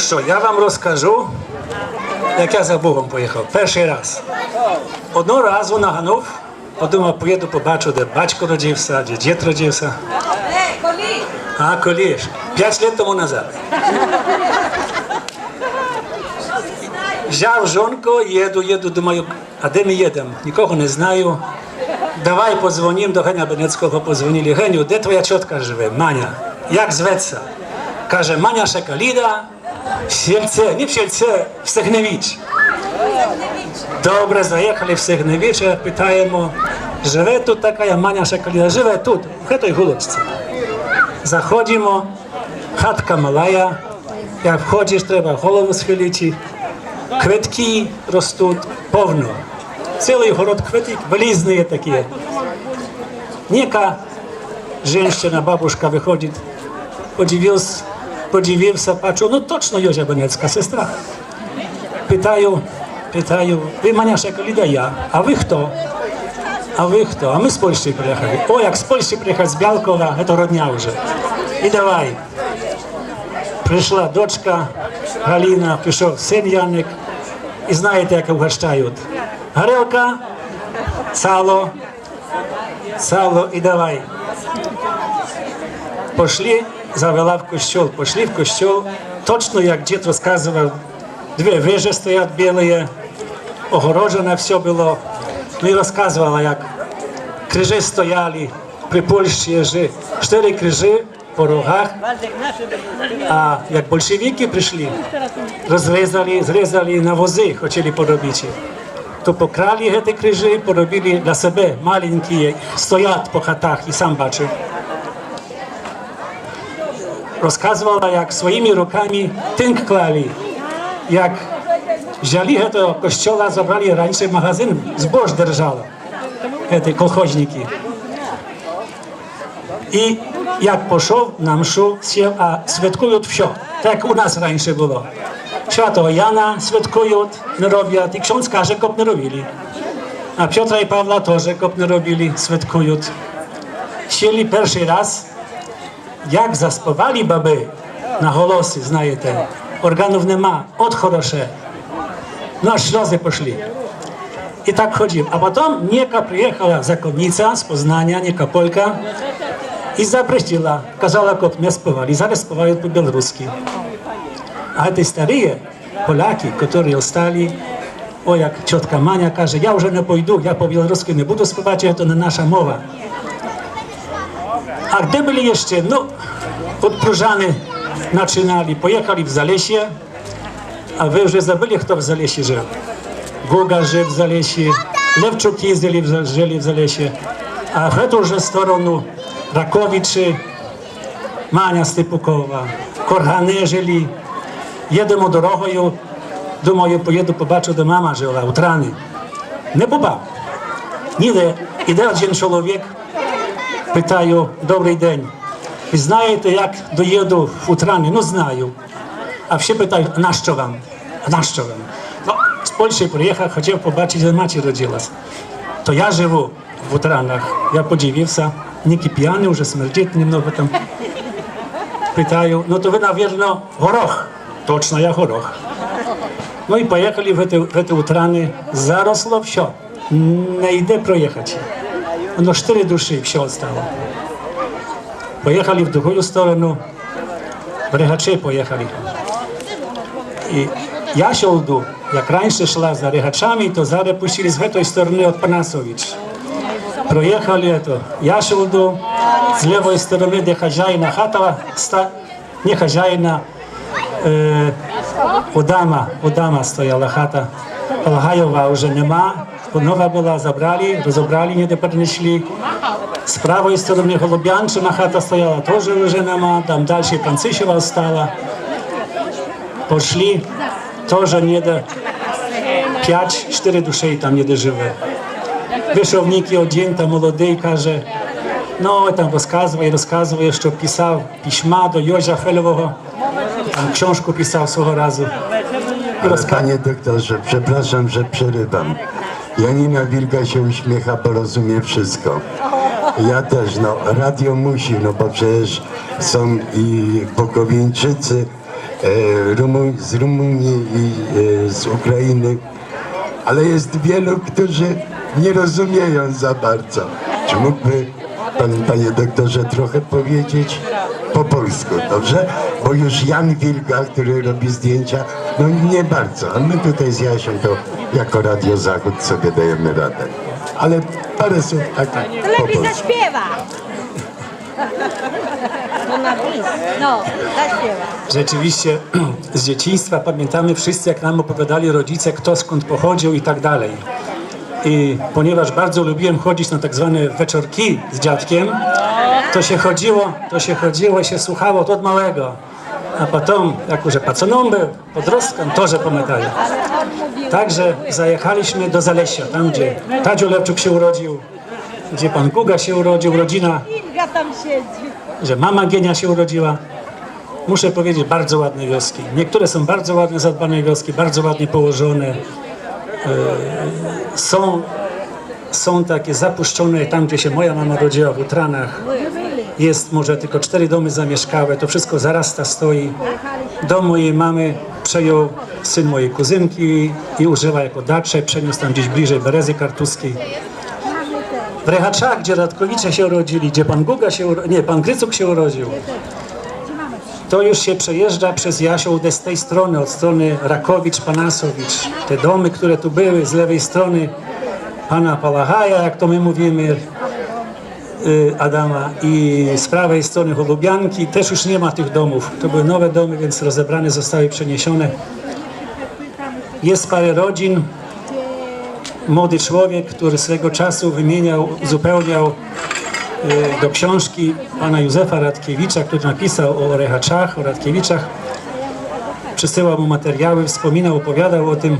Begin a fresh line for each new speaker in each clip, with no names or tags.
що, я вам розкажу, як я за Богом поїхав. Перший раз. Одного разу наганув, подумав, поїду, побачу, де батько родився, де дід родився.
Ей, колі!
А, коліш, п'ять лет тому назад. Взяв жонку, їду, їду, думаю, а де ми їдемо? Нікого не знаю. Давай подзвонім до Геня Бенецького, подзвонили. Геню, де твоя чотка живе? Маня. Як зветься? Каже, Маня Шакаліда, в не в Сільце, в Стегневіч. Добре, заїхали в Сигневіч, питаємо, живе тут така Маня Шакаліда, живе тут, в той гулочці. Заходимо, хатка малая, як входиш, треба голову схилити, квитки ростуть повно. Цілий город квиток, вилізні такі. Ніяка жінка, бабушка виходить, подивився, Podziwiłem patrzą, no toczno Józia Boniecka, sestra. Pytają, pytają, wy Maniaszek Lideja, a wy kto? A wy kto? A my z Polski przyjechali. O, jak z Polski przyjechać z Białkowa, to rodnia już. I dawaj. Прийшла дочка Галіна, пішов син Яник. І знаєте, як угощають. Горілка, сало, сало і давай. Пошли завела в костел, пошли в костел. Точно, як дід розказував, дві вежі стоять білі, огороджено все було. Ну і розказувала, як крижі стояли при Польщі, чотири крижі по рогах, а як большевики прийшли, розрізали, зрізали на вози, хотіли поробити. То покрали ці крижі, поробили для себе маленькі, стоять по хатах і сам бачив. rozkazywała, jak swoimi rukami tynk klali. Jak wzięli to kościoła, zabrali rańsze magazyn, zboż drżało. Te kolchoźniki. I jak poszł na mszu, a świętują wsio, tak u nas rańsze było. Świętego Jana świętują, nie robią, i ksiądz każe, kop nie robili. A Piotra i Pawła to, że kop nie robili, świętują. Sieli pierwszy raz, jak zaspawali baby na holosy, znaje ten. Organów nie ma, od chorosze. No aż ślozy poszli. I tak chodził. A potem nieka przyjechała zakonnica z Poznania, nieka Polka i zaprosiła, kazała kot mnie spowali. Zaraz spowali po białoruski. A te starie Polaki, którzy ostali, o jak ciotka Mania każe, ja już nie pójdę, ja po białorusku nie budu spływać, to nie nasza mowa. A gdy byli jeszcze, no, odpróżany zaczynali, pojechali w Zalesie, a wy już забыли, kto w Zalesie żył. Guga żył w Zalesie, Lewczuki żyli w, żyli w Zalesie, a w tę już stronę Rakowiczy, Mania Stypukowa, Korhany żyli. Jedziemy drogою, думаю, поїду побачу, де мама жила, у Трани. Не побав. Ніде іде один чоловік, питаю, добрий день. Знаєте, як доїду в Утрани? Ну, знаю. А всі питають, на що вам? На що вам? Ну, з Польщі приїхав, хотів побачити, де мати родилась. То я живу в Утранах. Я подивився, ніки п'яний, вже смердить немного там. Питаю, ну то ви, навірно, горох. Точно, я горох. Ну і поїхали в эти Утрани. Заросло все. Не йде проїхати Воно чотири душі, все остало. Поїхали в другу сторону, в Регачі поїхали. І я сюди, як раніше йшла за Регачами, то зараз пустили з цієї сторони від Панасович. Проїхали, то я сюди, з лівої сторони, де хазяїна хата, ста, не хазяїна, е, у дама, у дама стояла хата. Полагаєва вже нема, нова була, забрали, розібрали, ніде перенесли. З правої сторони Голуб'янчина хата стояла, теж вже нема, там далі Панцишева стала. Пошли, теж ніде, 5-4 душей там ніде живе. Вийшов Нікі один, там молодий, каже, ну, там розказує, розказує, що писав письма до Йожа Фельового, tam książkę pisał swego razu. I
Ale
rozka-
panie doktorze, przepraszam, że przerywam. Janina Wilga się uśmiecha, bo rozumie wszystko. Ja też, no, radio musi, no bo przecież są i Bukowieńczycy, e, z Rumunii i e, z Ukrainy, ale jest wielu, którzy nie rozumieją za bardzo. Czy mógłby pan, panie doktorze, trochę powiedzieć po polsku, dobrze? Bo już Jan Wilga, który robi zdjęcia, no nie bardzo, a my tutaj z Jasią to jako Radio Zachód sobie dajemy radę. Ale parę słów tak
To
po
lepiej
polsku.
zaśpiewa. No na. No, zaśpiewa.
Rzeczywiście z dzieciństwa pamiętamy wszyscy, jak nam opowiadali rodzice, kto skąd pochodził i tak dalej. I ponieważ bardzo lubiłem chodzić na tak zwane wieczorki z dziadkiem, to się chodziło, to się chodziło i się słuchało to od małego. A potem, jak już paconą był, podrostkam, to, że pamiętają. Także zajechaliśmy do Zalesia, tam gdzie Tadziu Lewczuk się urodził, gdzie pan Guga się urodził, rodzina
Inga tam siedzi.
że mama Gienia się urodziła. Muszę powiedzieć, bardzo ładne wioski. Niektóre są bardzo ładne, zadbane wioski, bardzo ładnie położone. E, są, są takie zapuszczone tam, gdzie się moja mama rodziła, w Utranach. Jest może tylko cztery domy zamieszkałe, to wszystko zarasta, stoi. Dom mojej mamy przejął syn mojej kuzynki i używa jako dacze, przeniósł tam gdzieś bliżej Berezy Kartuskiej. W Rehaczach, gdzie Radkowicze się urodzili, gdzie pan Guga się uro... nie, pan Grycuk się urodził, to już się przejeżdża przez Jasiołdę z tej strony, od strony Rakowicz, Panasowicz. Te domy, które tu były z lewej strony pana Palachaja, jak to my mówimy, Adama i z prawej strony Holubianki też już nie ma tych domów. To były nowe domy, więc rozebrane zostały, przeniesione. Jest parę rodzin, młody człowiek, który swego czasu wymieniał, uzupełniał y, do książki pana Józefa Radkiewicza, który napisał o Rehaczach, o Radkiewiczach. Przysyłał mu materiały, wspominał, opowiadał o tym.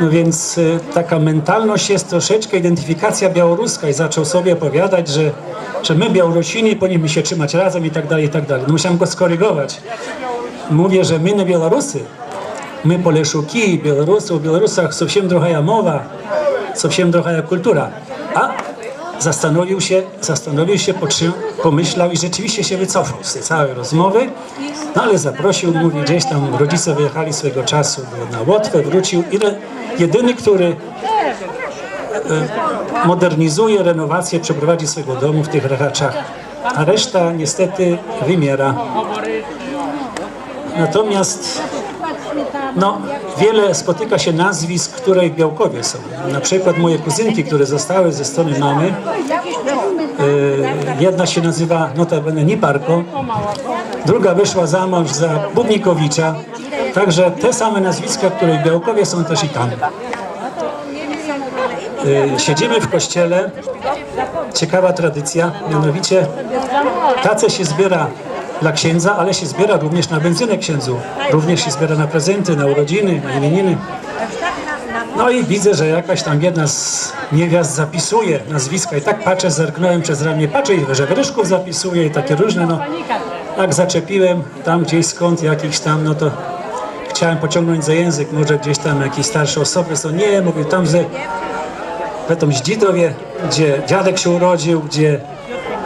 No więc e, taka mentalność jest troszeczkę identyfikacja białoruska i zaczął sobie opowiadać, że, że my Białorusini powinniśmy się trzymać razem i tak dalej, i tak dalej. No musiałem go skorygować. Mówię, że my nie Białorusy, my Poleszuki, Białorusy, o Białorusach całkiem druga mowa, całkiem druga kultura. A zastanowił się, zastanowił się, pomyślał i rzeczywiście się wycofał z tej całej rozmowy, no ale zaprosił, mówi, gdzieś tam rodzice wyjechali swego czasu na Łotwę, wrócił. I jedyny, który e, modernizuje, renowację, przeprowadzi swojego domu w tych rechaczach, a reszta niestety wymiera. Natomiast no, wiele spotyka się nazwisk, które Białkowie są. Na przykład moje kuzynki, które zostały ze strony mamy. e, jedna się nazywa notabene Niparko, druga wyszła za mąż za Bubnikowicza. Także te same nazwiska, które Białkowie są też i tam. E, siedzimy w kościele. Ciekawa tradycja, mianowicie tacę się zbiera dla księdza, ale się zbiera również na benzynę księdzu. Również się zbiera na prezenty, na urodziny, na imieniny. No i widzę, że jakaś tam jedna z niewiast zapisuje nazwiska i tak patrzę, zerknąłem przez ramię, patrzę i że Gryszków zapisuje i takie różne, no. Jak zaczepiłem tam gdzieś skąd jakiś tam, no to chciałem pociągnąć za język, może gdzieś tam jakieś starsze osoby są, nie, mówię, tam, że w tym Zdzitowie, gdzie dziadek się urodził, gdzie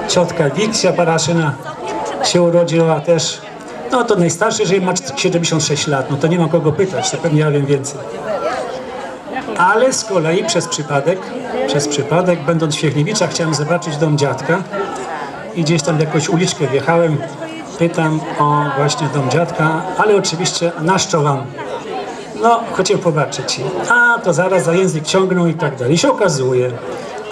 ciotka Wiksia Paraszyna się urodziła też. No to najstarszy, jeżeli ma 76 lat, no to nie ma kogo pytać, to pewnie ja wiem więcej. Ale z kolei przez przypadek, przez przypadek, będąc w Świechniewiczach, chciałem zobaczyć dom dziadka i gdzieś tam jakąś uliczkę wjechałem, pytam o właśnie dom dziadka, ale oczywiście naszczo wam. No, chciał popatrzeć. A, to zaraz za język ciągnął i tak dalej. I się okazuje,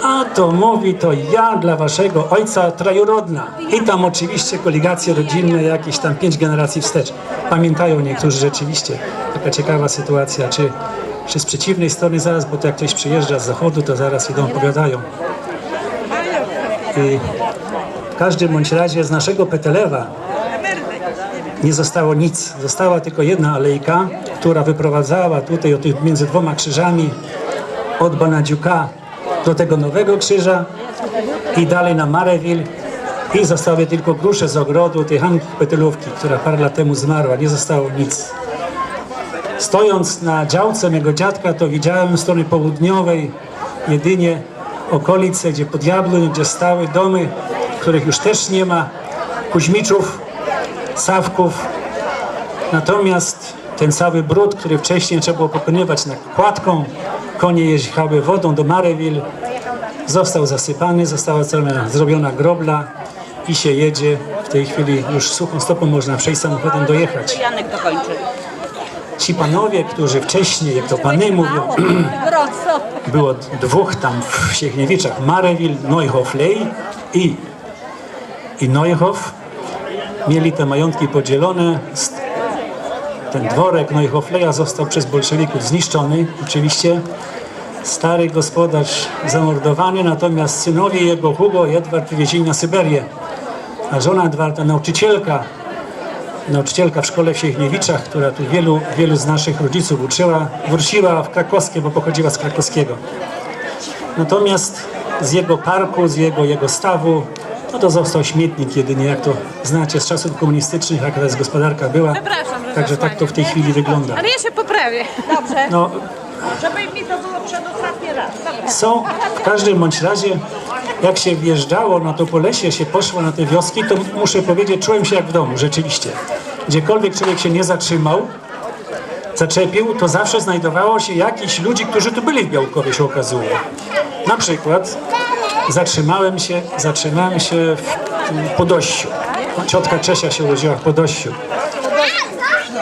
a to mówi, to ja dla waszego ojca trajurodna. I tam oczywiście koligacje rodzinne, jakieś tam pięć generacji wstecz. Pamiętają niektórzy rzeczywiście. Taka ciekawa sytuacja. Czy, czy z przeciwnej strony zaraz, bo to jak ktoś przyjeżdża z zachodu, to zaraz idą, opowiadają. I w każdym bądź razie z naszego Petelewa nie zostało nic. Została tylko jedna alejka, która wyprowadzała tutaj między dwoma krzyżami od Banadziuka do tego nowego krzyża i dalej na Mareville i zostały tylko grusze z ogrodu tej Hanki Petylówki, która parę lat temu zmarła. Nie zostało nic. Stojąc na działce mego dziadka, to widziałem z strony południowej jedynie okolice, gdzie pod Jabłoń, gdzie stały domy, których już też nie ma, Kuźmiczów, Sawków Natomiast ten cały brud, który wcześniej trzeba było pokonywać na kładką, konie jeździły wodą do Mareville, został zasypany, została cała zrobiona grobla i się jedzie. W tej chwili już suchą stopą można przejść samochodem dojechać.
Janek dokończy.
Ci panowie, którzy wcześniej, jak to pany mówią, było dwóch tam w Siechniewiczach, Mareville, Neuhof-Lej i, i Neuhof. Mieli te majątki podzielone. Ten dworek Neuhof-Leja został przez bolszewików zniszczony. Oczywiście stary gospodarz zamordowany, natomiast synowie jego, Hugo i Edward, wywiezieni na Syberię. A żona Edwarda, nauczycielka, nauczycielka w szkole w Siechniewiczach, która tu wielu, wielu z naszych rodziców uczyła, wróciła w Krakowskie, bo pochodziła z krakowskiego. Natomiast z jego parku, z jego, jego stawu, no to został śmietnik jedynie, jak to znacie z czasów komunistycznych, jaka teraz gospodarka była.
Przepraszam, że
Także tak to w tej chwili wygląda.
Ale ja się poprawię.
Dobrze.
No,
Żeby mi to było przedostatni raz. Dobra.
są w każdym bądź razie, jak się wjeżdżało na to Polesie, się poszło na te wioski, to muszę powiedzieć, czułem się jak w domu, rzeczywiście. Gdziekolwiek człowiek się nie zatrzymał, zaczepił, to zawsze znajdowało się jakiś ludzi, którzy tu byli w Białkowie, się okazuje. Na przykład zatrzymałem się, zatrzymałem się w Podościu. Ciotka Czesia się urodziła w Podościu.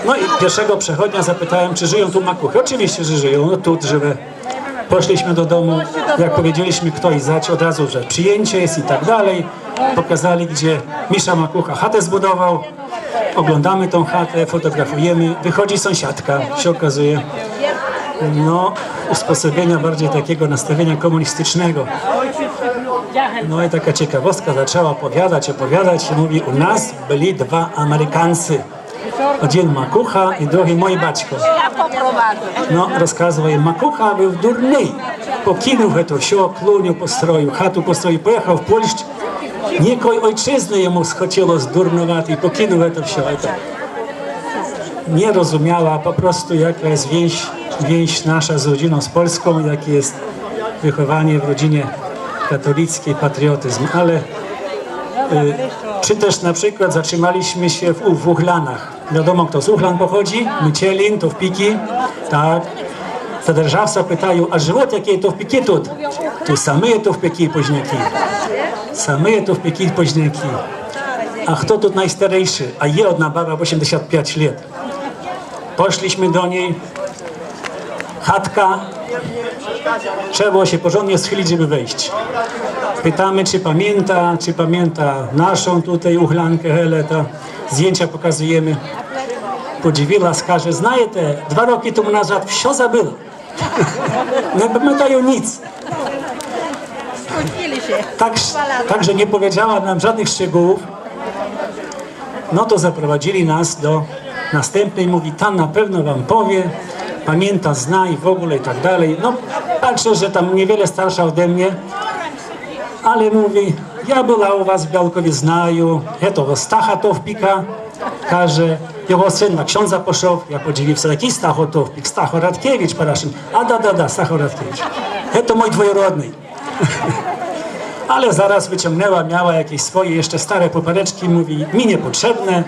No i pierwszego przechodnia zapytałem, czy żyją tu makuchy. Oczywiście, że żyją, no tu żywe. Poszliśmy do domu, jak powiedzieliśmy kto i zać, od razu, że przyjęcie jest i tak dalej. Pokazali, gdzie Misza Makucha chatę zbudował. Oglądamy tą chatę, fotografujemy. Wychodzi sąsiadka, się okazuje. No, usposobienia bardziej takiego nastawienia komunistycznego. No i taka ciekawostka zaczęła opowiadać, opowiadać i mówi, u nas byli dwa Amerykańcy. Один Makucha i drugi mój baćko.
Ja poprowadzę.
No, rozkazywał im, Makucha był durny. Pokinął to все, kluniu postroił, chatu postroił, pojechał w Polskę. Niekoj ojczyzny jemu chciało zdurnować i pokinął to все. Это nie rozumiała po prostu jaka jest więź, więź nasza z rodziną, z Polską, jakie jest wychowanie w rodzinie katolickiej, patriotyzm, ale y, czy też na przykład zatrzymaliśmy się w, w Uchlanach. Wiadomo kto z Uchlan pochodzi, Mycielin, to w Piki, tak. Zadержався, питаю, а живот який то в піки тут? То саме то в піки позняки. Саме то в піки позняки. A kto тут najstarejszy? A je одна баба 85 lat. Poszliśmy do niej. Chatka. Trzeba było się porządnie schylić, żeby wejść. Pytamy, czy pamięta, czy pamięta naszą tutaj uchlankę Heleta. Zdjęcia pokazujemy. Podziwiła, skaże, znajete, dwa roki temu nazad wsio zabyło. nie pamiętają nic. Tak, także nie powiedziała nam żadnych szczegółów. No to zaprowadzili nas do następnej, mówi, ta na pewno wam powie, pamięta, zna i w ogóle i tak dalej. No, patrzę, że tam niewiele starsza ode mnie, ale mówi, ja była u was w Białkowie, znaju, to Stacha Towpika, każe, jego syn na ksiądza poszedł, ja podziwił jaki Stacho Towpik, Stacho Radkiewicz, paraszyn, a da, da, da, Stacho Radkiewicz. To mój dwojorodny. Ale zaraz wyciągnęła, miała jakieś swoje jeszcze stare popareczki, mówi mi niepotrzebne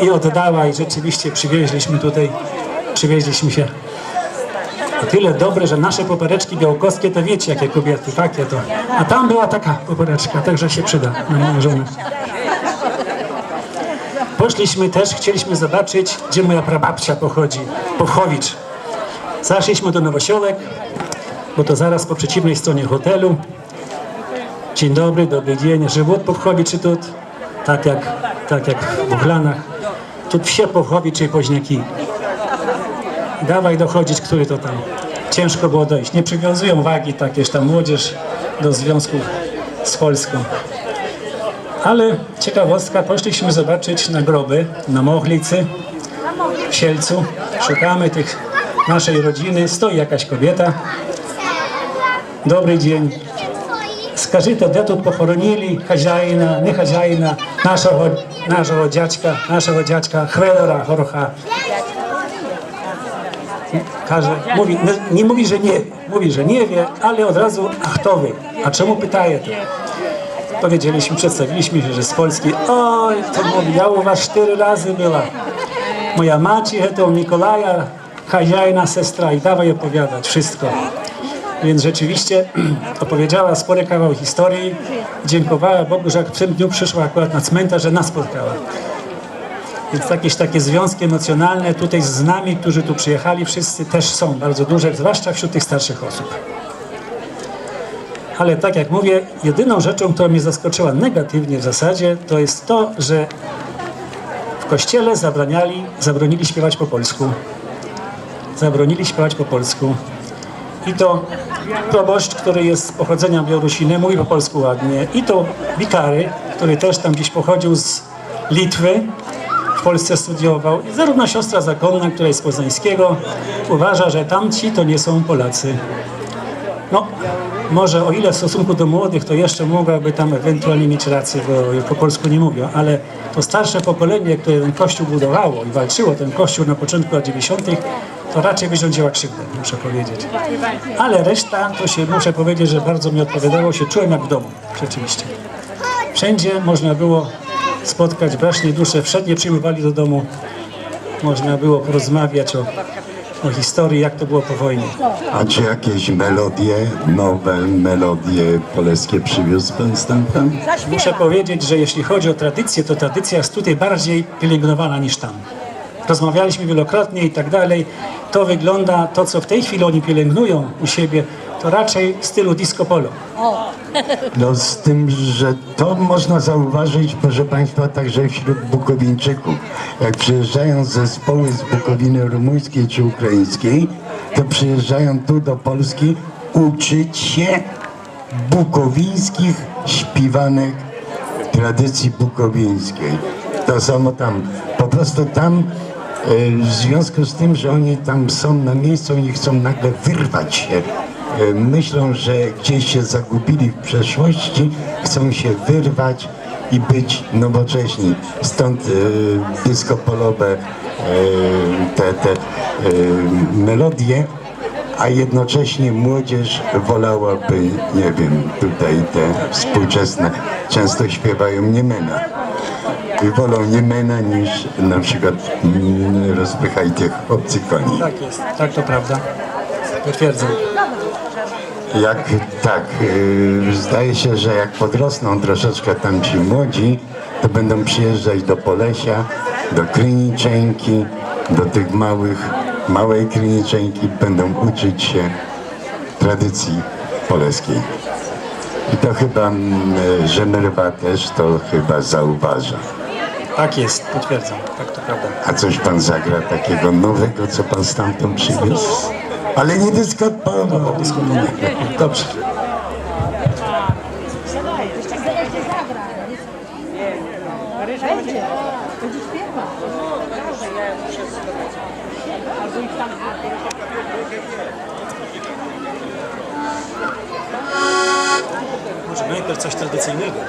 i oddała i rzeczywiście przywieźliśmy tutaj, przywieźliśmy się tyle dobre, że nasze popereczki białkowskie to wiecie jakie kobiety, takie to. A tam była taka popereczka, także się przyda na moją żonę. Poszliśmy też, chcieliśmy zobaczyć, gdzie moja prababcia pochodzi, Pochowicz. Zaszliśmy do nowosiołek, bo to zaraz po przeciwnej stronie hotelu. Dzień dobry, dobry dzień, żywot Pochowicz i tut, tak jak, tak jak w Buchlanach. Tu wsie Pochowicz i Poźniaki Dawaj dochodzić, który to tam. Ciężko było dojść. Nie przywiązują wagi takież tam młodzież do związków z Polską. Ale ciekawostka, poszliśmy zobaczyć nagroby na Mochlicy, w Sielcu. Szukamy tych naszej rodziny. Stoi jakaś kobieta. Dobry dzień. Скажите, де тут похоронили хазяїна, не хазяїна, нашого, нашого дядька, нашого дядька Хвелера Гороха. każe, mówi, no, nie mówi, że nie, mówi, że nie wie, ale od razu, ach to wy, a czemu pytaje to? Powiedzieliśmy, przedstawiliśmy się, że z Polski, oj, to mówi, ja u was cztery razy była. Moja macicha to Nikolaja, Kaziajna, sestra i dawaj opowiadać wszystko. Więc rzeczywiście opowiedziała spory kawał historii. Dziękowała Bogu, że w tym dniu przyszła akurat na cmentarz, że nas spotkała. Więc jakieś takie związki emocjonalne tutaj z nami, którzy tu przyjechali, wszyscy też są bardzo duże, zwłaszcza wśród tych starszych osób. Ale tak jak mówię, jedyną rzeczą, która mnie zaskoczyła negatywnie w zasadzie, to jest to, że w kościele zabraniali, zabronili śpiewać po polsku. Zabronili śpiewać po polsku. I to proboszcz, który jest z pochodzenia Białorusiny, mówi po polsku ładnie. I to wikary, który też tam gdzieś pochodził z Litwy, w Polsce studiował. I zarówno siostra zakonna, która jest z Poznańskiego, uważa, że tamci to nie są Polacy. No, może o ile w stosunku do młodych, to jeszcze mogłaby tam ewentualnie mieć rację, bo po polsku nie mówią, ale to starsze pokolenie, które ten kościół budowało i walczyło ten kościół na początku lat 90., to raczej wyrządziła krzywdę, muszę powiedzieć. Ale reszta, to się muszę powiedzieć, że bardzo mi odpowiadało, się czułem jak w domu, rzeczywiście. Wszędzie można było spotkać braczne dusze, wszędzie przyjmowali do domu, można było porozmawiać o, o historii, jak to było po wojnie.
A czy jakieś melodie, nowe melodie polskie przywiózł pan stamtąd?
Muszę powiedzieć, że jeśli chodzi o tradycję, to tradycja jest tutaj bardziej pielęgnowana niż tam. Rozmawialiśmy wielokrotnie i tak dalej. To wygląda, to co w tej chwili oni pielęgnują u siebie, to raczej w stylu disco polo.
No z tym, że to można zauważyć, proszę Państwa, także wśród Bukowińczyków. Jak przyjeżdżają zespoły z Bukowiny rumuńskiej czy ukraińskiej, to przyjeżdżają tu do Polski uczyć się bukowińskich śpiwanek tradycji bukowińskiej. To samo tam. Po prostu tam e, w związku z tym, że oni tam są na miejscu, oni chcą nagle wyrwać się. E, Myślą, że gdzieś się zagubili w przeszłości, chcą się wyrwać i być nowocześni. Stąd e, disco polowe e, te, te melodie, a jednocześnie młodzież wolałaby, nie wiem, tutaj te współczesne często śpiewają Niemena. I wolą Niemena niż na przykład rozpychaj tych obcych koni.
Tak jest, tak to prawda. Potwierdzam.
Jak tak, yy, zdaje się, że jak podrosną troszeczkę tam ci młodzi, to będą przyjeżdżać do Polesia, do Kryniczenki, do tych małych, małej Kryniczenki, będą uczyć się tradycji poleskiej. I to chyba mm, Żemerwa też to chyba zauważa.
Tak jest, potwierdzam, tak to prawda.
A coś pan zagra takiego nowego, co pan stamtąd przywiózł? Ale nie dyskotował.
Dobrze. Może najpierw coś tradycyjnego.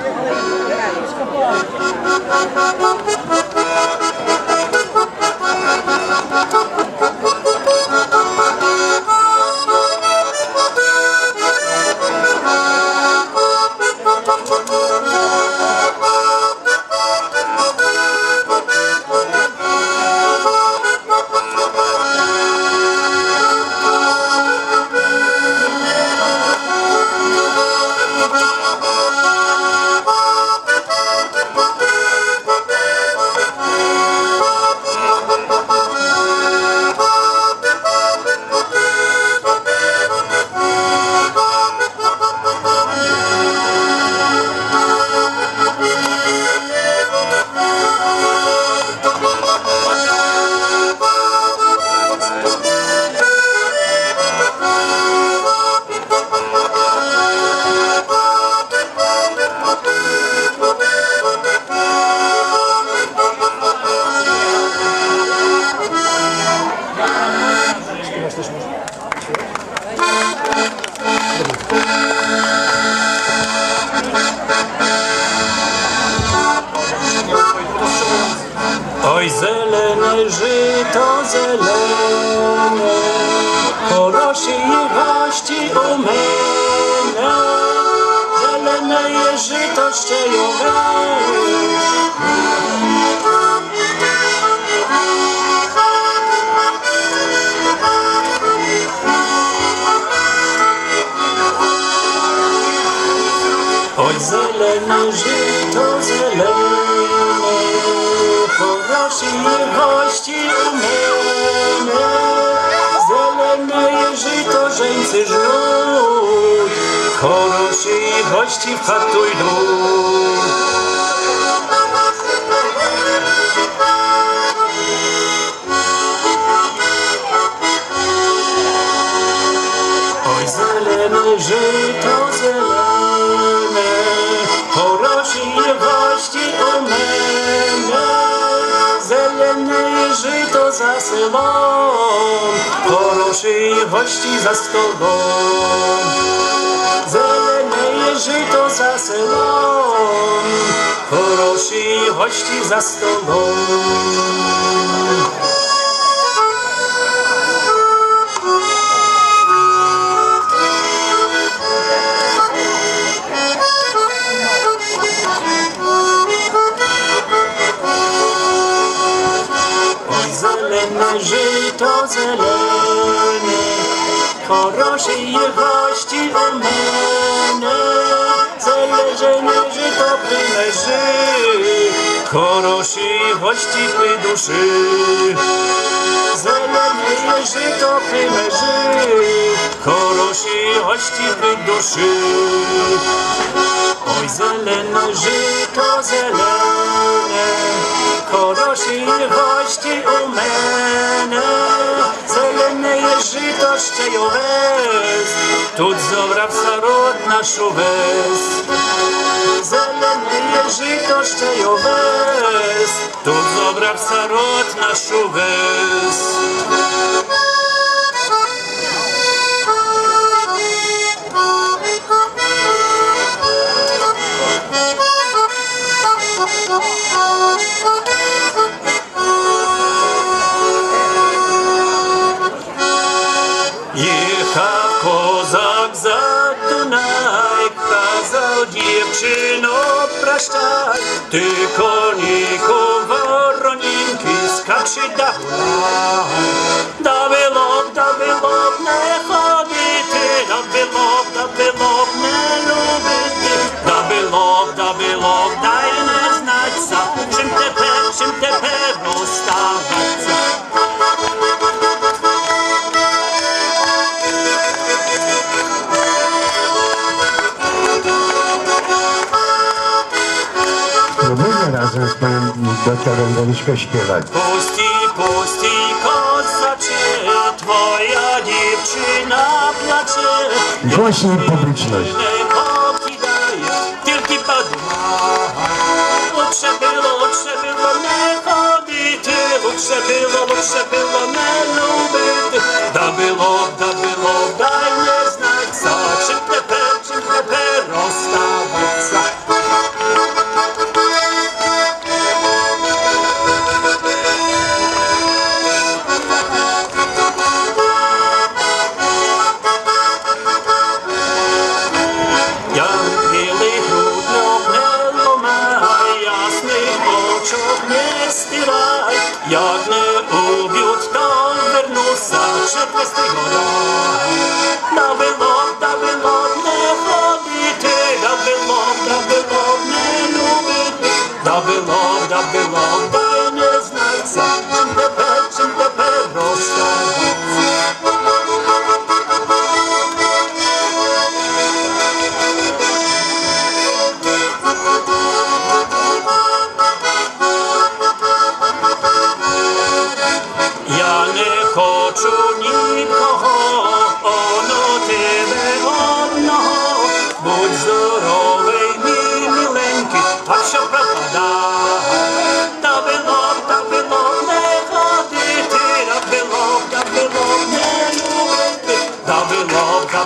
Dorośliwości umena, zelene jeżytoście Oj, zelene żyto, zelene, dorośliwości umena, ręce żnuj, konuszy i gości wpatuj dół. zelene, żyto zelene, porośnie was. za sobą, hości za stobą. Zeleje to za sobą, poroszy hości za stobą. to zeleny, choroszy je właściwe mene, zależenie żyto wyleży, choroszy właściwy duszy. Zelenie żyto wyleży, choroszy właściwy duszy. хороші гості при душі. Ой, зелене жито зелене, хороші гості у мене, зелене є жито ще й овес, тут зобрався род наш увесь. Зелене є жито ще й овес, тут зобрався род наш увесь. Їхав козак за Дунай, казав дівчино, прощай, ти коніку воронінки скачи да гуляй. Да було б, да було б не ходити, да було б, да було б не любити,
będziemy razem z panem doktorem będziemy śpiewać.
Pusti, pusti kozacie, twoja dziewczyna placze.
Głośniej publiczność.
Da da daj як не уб'ють, то вернуся, гора. Да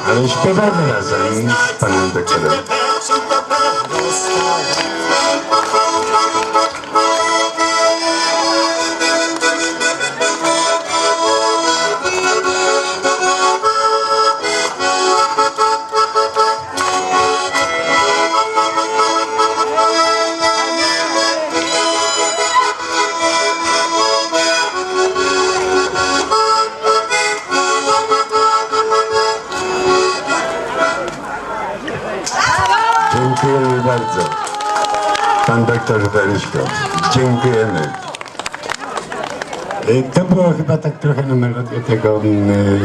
Ale śpiewamy razem z panem doktorem. Pan doktor Weryszkot. Dziękujemy. To było chyba tak trochę na melodię tego mm,